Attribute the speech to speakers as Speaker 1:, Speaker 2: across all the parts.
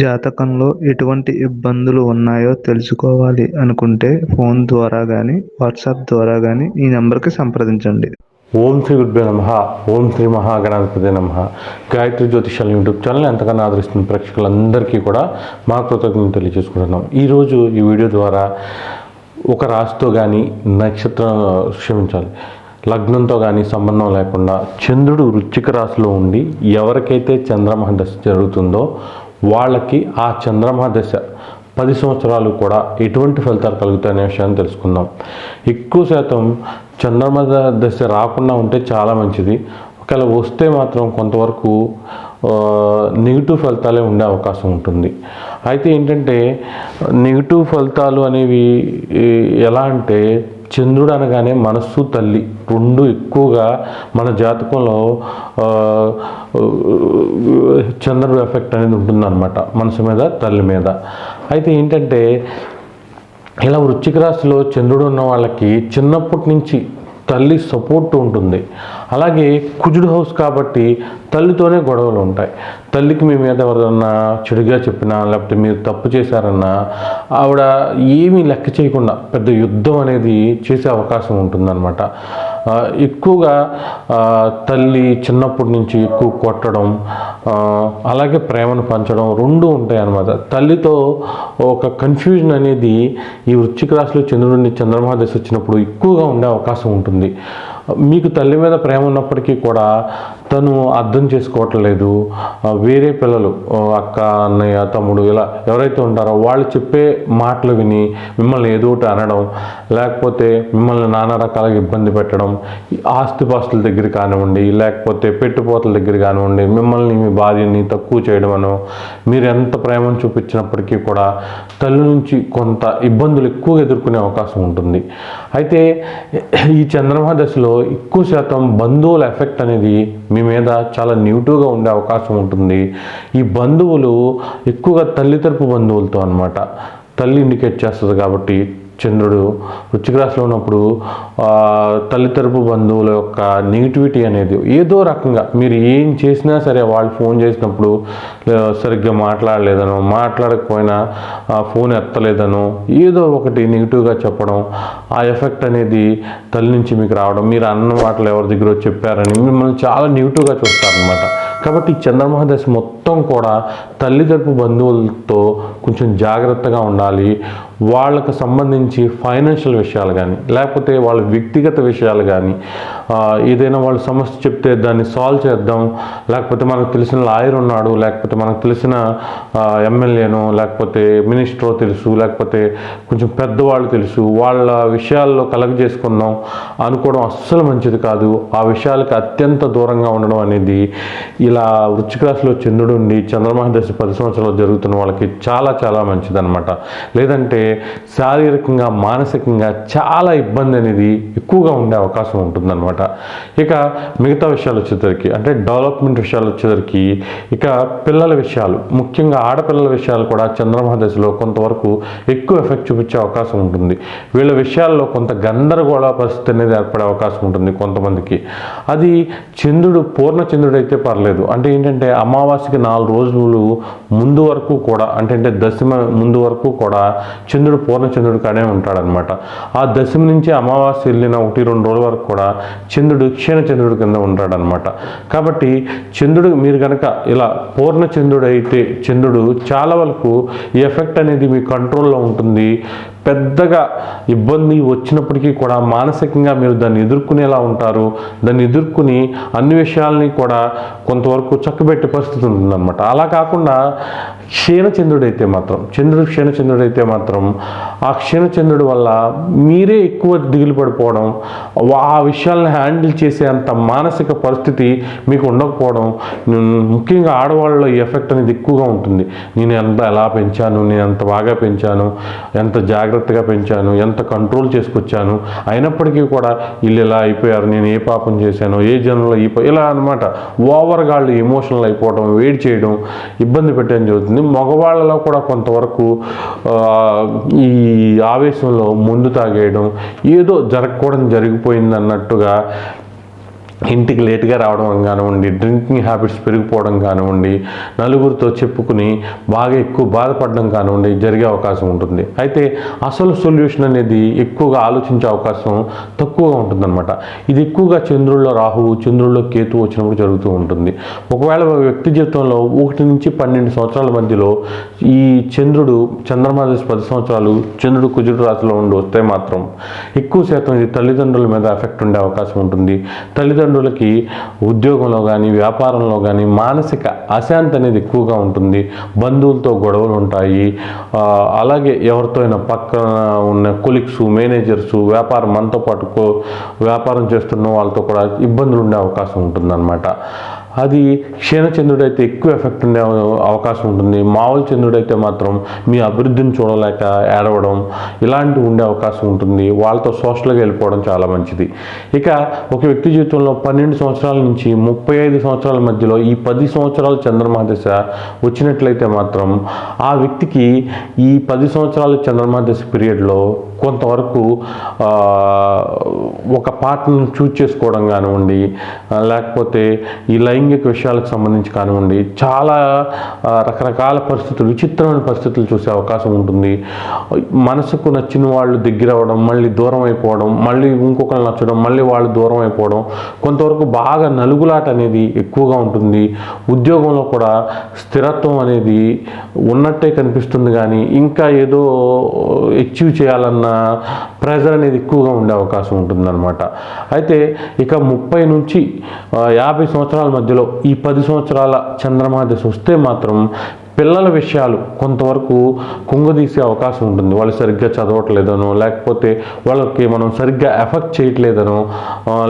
Speaker 1: జాతకంలో ఎటువంటి ఇబ్బందులు ఉన్నాయో తెలుసుకోవాలి అనుకుంటే ఫోన్ ద్వారా కానీ వాట్సాప్ ద్వారా కానీ ఈ నెంబర్కి సంప్రదించండి.
Speaker 2: ఓం శ్రీ గురుభ్యో నమ. ఓం శ్రీ మహాగణాధిపతి నమ. గాయత్రి జ్యోతిషాల యూట్యూబ్ ఛానల్ ఎంతగానో ఆదరిస్తున్న ప్రేక్షకులందరికీ కూడా మా కృతజ్ఞతలు తెలియజేసుకుంటున్నాం. ఈరోజు ఈ వీడియో ద్వారా ఒక రాశితో కానీ నక్షత్రం క్షమించాలి లగ్నంతో కానీ సంబంధం లేకుండా చంద్రుడు వృచ్చిక రాశిలో ఉండి ఎవరికైతే చంద్రమహ దశ జరుగుతుందో వాళ్ళకి ఆ చంద్రమ దశ పది సంవత్సరాలు కూడా ఎటువంటి ఫలితాలు కలుగుతాయనే విషయాన్ని తెలుసుకుందాం. ఎక్కువ శాతం చంద్రమ దశ రాకుండా ఉంటే చాలా మంచిది. ఒకవేళ వస్తే మాత్రం కొంతవరకు నెగిటివ్ ఫలితాలే ఉండే అవకాశం ఉంటుంది. అయితే ఏంటంటే నెగిటివ్ ఫలితాలు అనేవి ఎలా అంటే చంద్రుడు అనగానే మనస్సు తల్లి. రెండు ఎక్కువగా మన జాతకంలో చంద్రుడు ఎఫెక్ట్ అనేది ఉంటుందన్నమాట మనసు మీద తల్లి మీద. అయితే ఏంటంటే ఇలా వృశ్చిక రాశిలో చంద్రుడు ఉన్న వాళ్ళకి చిన్నప్పటి నుంచి తల్లి సపోర్ట్ ఉంటుంది. అలాగే కుజుడు హౌస్ కాబట్టి తల్లితోనే గొడవలు ఉంటాయి. తల్లికి మీ మీద ఎవరన్నా చెడుగా చెప్పినా లేకపోతే మీరు తప్పు చేశారన్నా ఆవిడ ఏమీ లెక్క చేయకుండా పెద్ద యుద్ధం అనేది చేసే అవకాశం ఉంటుందన్నమాట. ఎక్కువగా తల్లి చిన్నప్పటి నుంచి ఎక్కువ కొట్టడం అలాగే ప్రేమను పంచడం రెండు ఉంటాయి అన్నమాట తల్లితో ఒక కన్ఫ్యూజన్ అనేది ఈ వృశ్చిక రాశిలో చంద్రుడిని చంద్రమహా దశ వచ్చినప్పుడు ఎక్కువగా ఉండే అవకాశం ఉంటుంది. మీకు తల్లి మీద ప్రేమ ఉన్నప్పటికీ కూడా తను అర్థం చేసుకోవట్లేదు. వేరే పిల్లలు అక్క అన్నయ్య తమ్ముడు ఇలా ఎవరైతే ఉంటారో వాళ్ళు చెప్పే మాటలు విని మిమ్మల్ని ఏదో ఒకటి అనడం లేకపోతే మిమ్మల్ని నానా రకాలుగా ఇబ్బంది పెట్టడం ఆస్తిపాస్తుల దగ్గర కానివ్వండి లేకపోతే పెట్టుపోతల దగ్గర కానివ్వండి మిమ్మల్ని మీ భార్యని తక్కువ చేయడం అనో మీరు ఎంత ప్రేమను చూపించినప్పటికీ కూడా తల్లి నుంచి కొంత ఇబ్బందులు ఎక్కువగా ఎదుర్కొనే అవకాశం ఉంటుంది. అయితే ఈ చంద్రమా దశలో ఎక్కువ శాతం బంధువుల ఎఫెక్ట్ అనేది మీ మీద చాలా నెగిటివ్గా ఉండే అవకాశం ఉంటుంది. ఈ బంధువులు ఎక్కువగా తల్లి తరపు బంధువులతో అనమాట తల్లి ఇండికేట్ చేస్తుంది కాబట్టి చంద్రుడు వృశ్చిక రాశిలో ఉన్నప్పుడు తల్లితరపు బంధువుల యొక్క నెగిటివిటీ అనేది ఏదో రకంగా మీరు ఏం చేసినా సరే వాళ్ళు ఫోన్ చేసినప్పుడు సరిగ్గా మాట్లాడలేదనో మాట్లాడకపోయినా ఫోన్ ఎత్తలేదనో ఏదో ఒకటి నెగిటివ్గా చెప్పడం ఆ ఎఫెక్ట్ అనేది తల్లి నుంచి మీకు రావడం మీరు అన్న మాటలు ఎవరి దగ్గర చెప్పారని మిమ్మల్ని చాలా నెగిటివ్గా చూస్తారనమాట కాబట్టి చంద్రమహ దశ మొత్తం కూడా తల్లి తరపు బంధువులతో కొంచెం జాగ్రత్తగా ఉండాలి. వాళ్ళకు సంబంధించి ఫైనాన్షియల్ విషయాలు కానీ లేకపోతే వాళ్ళ వ్యక్తిగత విషయాలు కానీ ఏదైనా వాళ్ళు సమస్య చెప్తే దాన్ని సాల్వ్ చేద్దాం. లేకపోతే మనకు తెలిసిన లాయర్ ఉన్నాడు లేకపోతే మనకు తెలిసిన ఎమ్మెల్యేను లేకపోతే మినిస్టరో తెలుసు లేకపోతే కొంచెం పెద్దవాళ్ళు తెలుసు వాళ్ళ విషయాల్లో కలెక్ట్ చేసుకుందాం అనుకోవడం అస్సలు మంచిది కాదు. ఆ విషయాలకు అత్యంత దూరంగా ఉండడం అనేది ఇలా వృశ్చిక రాశిలో చంద్రుడు ఉండి చంద్రమహ దశ పది సంవత్సరాలు జరుగుతున్న వాళ్ళకి చాలా చాలా మంచిదన్నమాట. లేదంటే శారీరకంగా మానసికంగా చాలా ఇబ్బంది అనేది ఎక్కువగా ఉండే అవకాశం ఉంటుందన్నమాట. ఇక మిగతా విషయాలు వచ్చేసరికి అంటే డెవలప్మెంట్ విషయాలు వచ్చేసరికి ఇక పిల్లల విషయాలు ముఖ్యంగా ఆడపిల్లల విషయాలు కూడా చంద్రమహ దశలో కొంతవరకు ఎక్కువ ఎఫెక్ట్ చూపించే అవకాశం ఉంటుంది. వీళ్ళ విషయాల్లో కొంత గందరగోళ పరిస్థితి అనేది ఏర్పడే అవకాశం ఉంటుంది కొంతమందికి. అది చంద్రుడు పూర్ణ చంద్రుడు అయితే పర్లేదు. అంటే ఏంటంటే అమావాస్యకి నాలుగు రోజులు ముందు వరకు కూడా అంటే అంటే దశమ ముందు వరకు కూడా చంద్రుడు పూర్ణ చంద్రుడు కానే ఉంటాడనమాట ఆ దశమ నుంచి అమావాస్య వెళ్ళిన ఒకటి రెండు రోజుల వరకు కూడా చంద్రుడు క్షీణచంద్రుడు కింద ఉంటాడనమాట కాబట్టి చంద్రుడు మీరు కనుక ఇలా పూర్ణ చంద్రుడు అయితే చంద్రుడు చాలా వరకు ఈ ఎఫెక్ట్ అనేది మీ కంట్రోల్లో ఉంటుంది. పెద్దగా ఇబ్బంది వచ్చినప్పటికీ కూడా మానసికంగా మీరు దాన్ని ఎదుర్కొనేలా ఉంటారు. దాన్ని ఎదుర్కొని అన్ని విషయాల్ని కూడా కొంతవరకు చక్కబెట్టే పరిస్థితి ఉంటుందన్నమాట. అలా కాకుండా క్షీణచంద్రుడైతే మాత్రం చంద్రుడు క్షీణచంద్రుడైతే మాత్రం ఆ క్షీణచంద్రుడు వల్ల మీరే ఎక్కువ దిగులు పడిపోవడం ఆ విషయాలను హ్యాండిల్ చేసే అంత మానసిక పరిస్థితి మీకు ఉండకపోవడం ముఖ్యంగా ఆడవాళ్ళలో ఈ ఎఫెక్ట్ అనేది ఎక్కువగా ఉంటుంది. నేను ఎంత ఎలా పెంచాను నేను ఎంత బాగా పెంచాను ఎంత జాగ్రత్తగా పెంచాను ఎంత కంట్రోల్ చేసుకొచ్చాను. అయినప్పటికీ కూడా వీళ్ళు ఇలా అయిపోయారు నేను ఏ పాపం చేశాను ఏ జనంలో అయిపోయి ఇలా అనమాట ఓవర్గా వాళ్ళు ఎమోషనల్ అయిపోవడం వేడి చేయడం ఇబ్బంది పెట్టడం జరుగుతుంది. మగవాళ్ళలో కూడా కొంతవరకు ఈ ఆవేశంలో ముందు తాగేయడం ఏదో జరగకూడదు జరిగిపోయింది అన్నట్టుగా ఇంటికి లేట్గా రావడం కానివ్వండి డ్రింకింగ్ హ్యాబిట్స్ పెరిగిపోవడం కానివ్వండి నలుగురితో చెప్పుకుని బాగా ఎక్కువ బాధపడడం కానివ్వండి జరిగే అవకాశం ఉంటుంది. అయితే అసలు సొల్యూషన్ అనేది ఎక్కువగా ఆలోచించే అవకాశం తక్కువగా ఉంటుందన్నమాట. ఇది ఎక్కువగా చంద్రుల్లో రాహువు చంద్రుల్లో కేతు వచ్చినప్పుడు జరుగుతూ ఉంటుంది. ఒకవేళ ఒక వ్యక్తి జీవితంలో ఒకటి నుంచి పన్నెండు సంవత్సరాల మధ్యలో ఈ చంద్రుడు చంద్రమాదేశ్ పది సంవత్సరాలు చంద్రుడు కుజుడు రాశిలో ఉండి వస్తే మాత్రం ఎక్కువ శాతం ఇది తల్లిదండ్రుల మీద ఎఫెక్ట్ ఉండే అవకాశం ఉంటుంది. తల్లిదండ్రులకి ఉద్యోగంలో కానీ వ్యాపారంలో కానీ మానసిక అశాంతి అనేది ఎక్కువగా ఉంటుంది. బంధువులతో గొడవలు ఉంటాయి. అలాగే ఎవరితో అయినా పక్కన ఉన్న కొలిక్స్ మేనేజర్స్ వ్యాపారం మనతో పాటు వ్యాపారం చేస్తున్న వాళ్ళతో కూడా ఇబ్బందులు ఉండే అవకాశం ఉంటుందన్నమాట. అది క్షీణచంద్రుడైతే అయితే ఎక్కువ ఎఫెక్ట్ ఉండే అవకాశం ఉంటుంది. మామూలు చంద్రుడు అయితే మాత్రం మీ అభివృద్ధిని చూడలేక ఏడవడం ఇలాంటివి ఉండే అవకాశం ఉంటుంది. వాళ్ళతో సోషల్గా వెళ్ళిపోవడం చాలా మంచిది. ఇక ఒక వ్యక్తి జీవితంలో పన్నెండు సంవత్సరాల నుంచి ముప్పై ఐదు సంవత్సరాల మధ్యలో ఈ పది సంవత్సరాలు చంద్రమహాదశ వచ్చినట్లయితే మాత్రం ఆ వ్యక్తికి ఈ పది సంవత్సరాల చంద్రమహాదశ పీరియడ్లో కొంతవరకు ఒక పార్ట్ను చూజ్ చేసుకోవడం కానివ్వండి లేకపోతే ఈ లైంగిక విషయాలకు సంబంధించి కానివ్వండి చాలా రకరకాల పరిస్థితులు విచిత్రమైన పరిస్థితులు చూసే అవకాశం ఉంటుంది. మనసుకు నచ్చిన వాళ్ళు దగ్గర అవ్వడం మళ్ళీ దూరం అయిపోవడం మళ్ళీ ఇంకొకరు నచ్చడం మళ్ళీ వాళ్ళు దూరం అయిపోవడం కొంతవరకు బాగా నలుగులాట అనేది ఎక్కువగా ఉంటుంది. ఉద్యోగంలో కూడా స్థిరత్వం అనేది ఉన్నట్టే కనిపిస్తుంది కానీ ఇంకా ఏదో అచీవ్ చేయాలన్న ప్రెజర్ అనేది ఎక్కువగా ఉండే అవకాశం ఉంటుందన్నమాట. అయితే ఇక ముప్పై నుంచి యాభై సంవత్సరాల మధ్య మధ్యలో ఈ పది సంవత్సరాల చంద్రమహాదశ వస్తే మాత్రం పిల్లల విషయాలు కొంతవరకు కుంగదీసే అవకాశం ఉంటుంది. వాళ్ళు సరిగ్గా చదవట్లేదనో లేకపోతే వాళ్ళకి మనం సరిగ్గా ఎఫెక్ట్ చేయట్లేదనో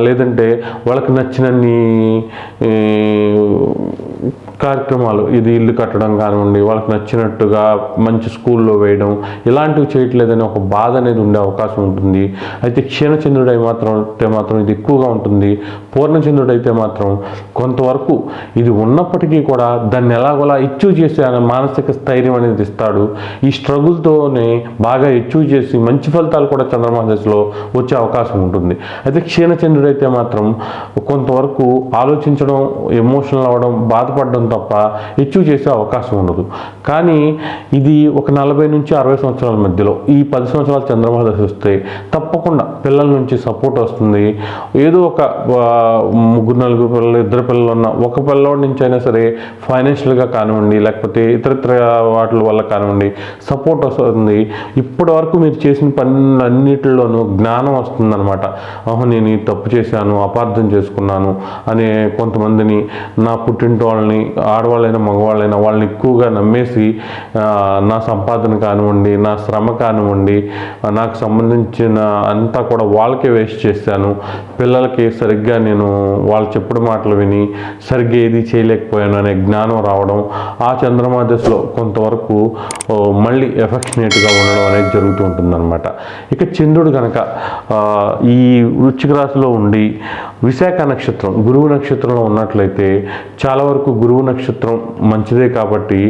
Speaker 2: లేదంటే వాళ్ళకి నచ్చినన్ని కార్యక్రమాలు ఇది ఇల్లు కట్టడం కానివ్వండి వాళ్ళకి నచ్చినట్టుగా మంచి స్కూల్లో వేయడం ఇలాంటివి చేయట్లేదని ఒక బాధ అనేది ఉండే అవకాశం ఉంటుంది. అయితే క్షీణచంద్రుడు అయితే మాత్రం అయితే మాత్రం ఇది ఎక్కువగా ఉంటుంది. పూర్ణచంద్రుడు అయితే మాత్రం కొంతవరకు ఇది ఉన్నప్పటికీ కూడా దాన్ని ఎలాగోలా అచీవ్ చేసే అనే మానసిక స్థైర్యం అనేది ఇస్తాడు. ఈ స్ట్రగుల్తోనే బాగా అచీవ్ చేసి మంచి ఫలితాలు కూడా చంద్రమహాదశలో వచ్చే అవకాశం ఉంటుంది. అయితే క్షీణచంద్రుడు అయితే మాత్రం కొంతవరకు ఆలోచించడం ఎమోషనల్ అవ్వడం బాధపడడం తప్ప అచీవ్ చేసే అవకాశం ఉండదు. కానీ ఇది ఒక నలభై నుంచి అరవై సంవత్సరాల మధ్యలో ఈ పది సంవత్సరాలు చంద్రబాబు వస్తే తప్పకుండా పిల్లల నుంచి సపోర్ట్ వస్తుంది. ఏదో ఒక ముగ్గురు నలుగురు పిల్లలు ఇద్దరు పిల్లలు ఉన్న ఒక పిల్లవాడి నుంచి అయినా సరే ఫైనాన్షియల్గా కానివ్వండి లేకపోతే ఇతరత్ర వాటి వల్ల కానివ్వండి సపోర్ట్ వస్తుంది. ఇప్పటి వరకు మీరు చేసిన పనులన్నిటిలోనూ జ్ఞానం వస్తుందన్నమాట. ఆహా నేను ఈ తప్పు చేశాను అపార్థం చేసుకున్నాను అనే కొంతమందిని నా పుట్టింటి వాళ్ళని ఆడవాళ్ళైనా మగవాళ్ళైనా వాళ్ళని ఎక్కువగా నమ్మేసి నా సంపాదన కానివ్వండి నా శ్రమ కానివ్వండి నాకు సంబంధించిన అంతా కూడా వాళ్ళకే వేస్ట్ చేశాను. పిల్లలకి సరిగ్గా నేను వాళ్ళు చెప్పుడు మాటలు విని సరిగ్గా ఏది చేయలేకపోయాను అనే జ్ఞానం రావడం ఆ చంద్రమా దశలో కొంతవరకు మళ్ళీ ఎఫెక్షనేట్గా ఉండడం అనేది జరుగుతూ ఉంటుందన్నమాట. ఇక చంద్రుడు కనుక ఈ వృచ్చిక రాశిలో ఉండి విశాఖ నక్షత్రం గురువు నక్షత్రంలో ఉన్నట్లయితే చాలా వరకు గురువు నక్షత్రం మంచిదే కాబట్టి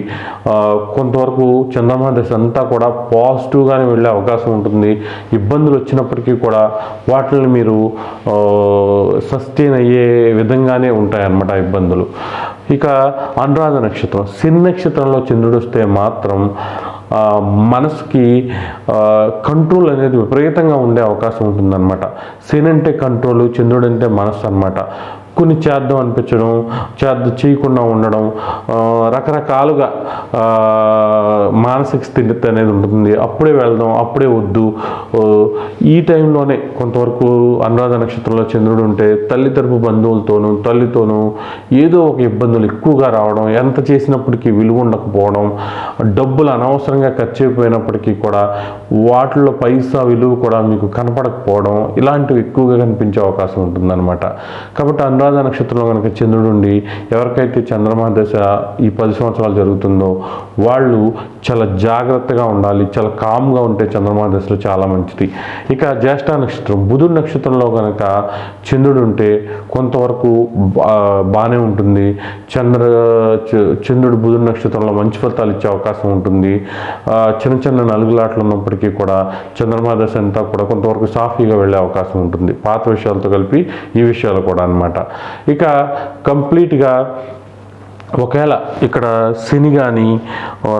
Speaker 2: కొంతవరకు కొంతవరకు చంద్రమహాదశ అంతా కూడా పాజిటివ్గానే వెళ్ళే అవకాశం ఉంటుంది. ఇబ్బందులు వచ్చినప్పటికీ కూడా వాటిని మీరు సస్టైన్ అయ్యే విధంగానే ఉంటాయన్నమాట ఇబ్బందులు. ఇక అనురాధ నక్షత్రం శని నక్షత్రంలో చంద్రుడు వస్తే మాత్రం మనసుకి కంట్రోల్ అనేది విపరీతంగా ఉండే అవకాశం ఉంటుందన్నమాట. శని అంటే కంట్రోల్ చంద్రుడు అంటే మనసు అనమాట కొన్ని చేద్దాం అనిపించడం చేద్ద చేయకుండా ఉండడం రకరకాలుగా మానసిక స్థితి అనేది ఉంటుంది. అప్పుడే వెళ్దాం అప్పుడే వద్దు. ఈ టైంలోనే కొంతవరకు అనురాధ నక్షత్రంలో చంద్రుడు ఉంటే తల్లి తరపు బంధువులతోనూ తల్లితోనూ ఏదో ఒక ఇబ్బందులు ఎక్కువగా రావడం ఎంత చేసినప్పటికీ విలువ ఉండకపోవడం డబ్బులు అనవసరంగా ఖర్చు అయిపోయినప్పటికీ కూడా వాటిలో పైసా విలువ కూడా మీకు కనపడకపోవడం ఇలాంటివి ఎక్కువగా కనిపించే అవకాశం ఉంటుందన్నమాట. కాబట్టి అనురాధ అనురాధ నక్షత్రంలో కనుక చంద్రుడు ఉండి ఎవరికైతే చంద్రమా దశ ఈ పది సంవత్సరాలు జరుగుతుందో వాళ్ళు చాలా జాగ్రత్తగా ఉండాలి చాలా కామ్గా ఉంటే చంద్రమా దశలో చాలా మంచిది. ఇక జ్యేష్ఠ నక్షత్రం బుధుడు నక్షత్రంలో కనుక చంద్రుడు ఉంటే కొంతవరకు బాగానే ఉంటుంది. చంద్ర చంద్రుడు బుధుడు నక్షత్రంలో మంచి ఫలితాలు ఇచ్చే అవకాశం ఉంటుంది. చిన్న చిన్న నలుగులాట్లు ఉన్నప్పటికీ కూడా చంద్రమా దశ అంతా కూడా కొంతవరకు సాఫీగా వెళ్ళే అవకాశం ఉంటుంది. పాత విషయాలతో కలిపి ఈ విషయాలు కూడా అన్నమాట. ఇక కంప్లీట్గా ఒకవేళ ఇక్కడ శని కానీ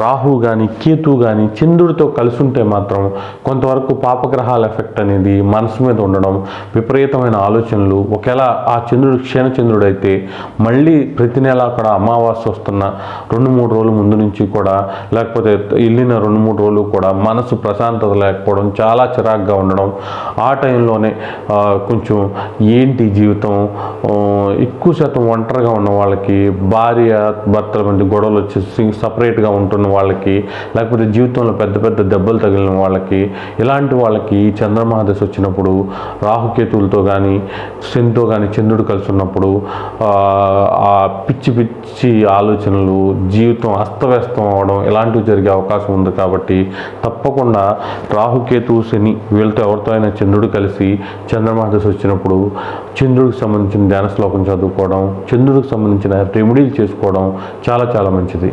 Speaker 2: రాహు కానీ కేతు కానీ చంద్రుడితో కలిసి ఉంటే మాత్రం కొంతవరకు పాపగ్రహాల ఎఫెక్ట్ అనేది మనసు మీద ఉండడం విపరీతమైన ఆలోచనలు. ఒకవేళ ఆ చంద్రుడు క్షీణచంద్రుడు అయితే మళ్ళీ ప్రతి నెల అక్కడ అమావాస్య వస్తున్న రెండు మూడు రోజుల ముందు నుంచి కూడా లేకపోతే వెళ్ళిన రెండు మూడు రోజులు కూడా మనసు ప్రశాంతత లేకపోవడం చాలా చిరాగ్గా ఉండడం. ఆ టైంలోనే కొంచెం ఏంటి జీవితం? ఎక్కువ శాతం ఒంటరిగా ఉన్న వాళ్ళకి భార్య భర్తల మధ్య గొడవలు వచ్చి సపరేట్గా ఉంటున్న వాళ్ళకి లేకపోతే జీవితంలో పెద్ద పెద్ద దెబ్బలు తగిలిన వాళ్ళకి ఇలాంటి వాళ్ళకి ఈ చంద్రమహాదశ వచ్చినప్పుడు రాహుకేతువులతో కానీ శనితో కానీ చంద్రుడు కలిసి ఉన్నప్పుడు ఆ, పిచ్చి పిచ్చి ఆలోచనలు జీవితం అస్తవ్యస్తం అవడం ఇలాంటివి జరిగే అవకాశం ఉంది కాబట్టి తప్పకుండా రాహుకేతు శని వీళ్ళతో ఎవరితో అయినా చంద్రుడు కలిసి చంద్రమహాదశ వచ్చినప్పుడు చంద్రుడికి సంబంధించిన ధ్యాన శ్లోకం చదువుకోవడం చంద్రుడికి సంబంధించిన రెమెడీలు చేసుకోవడం చాలా చాలా మంచిది.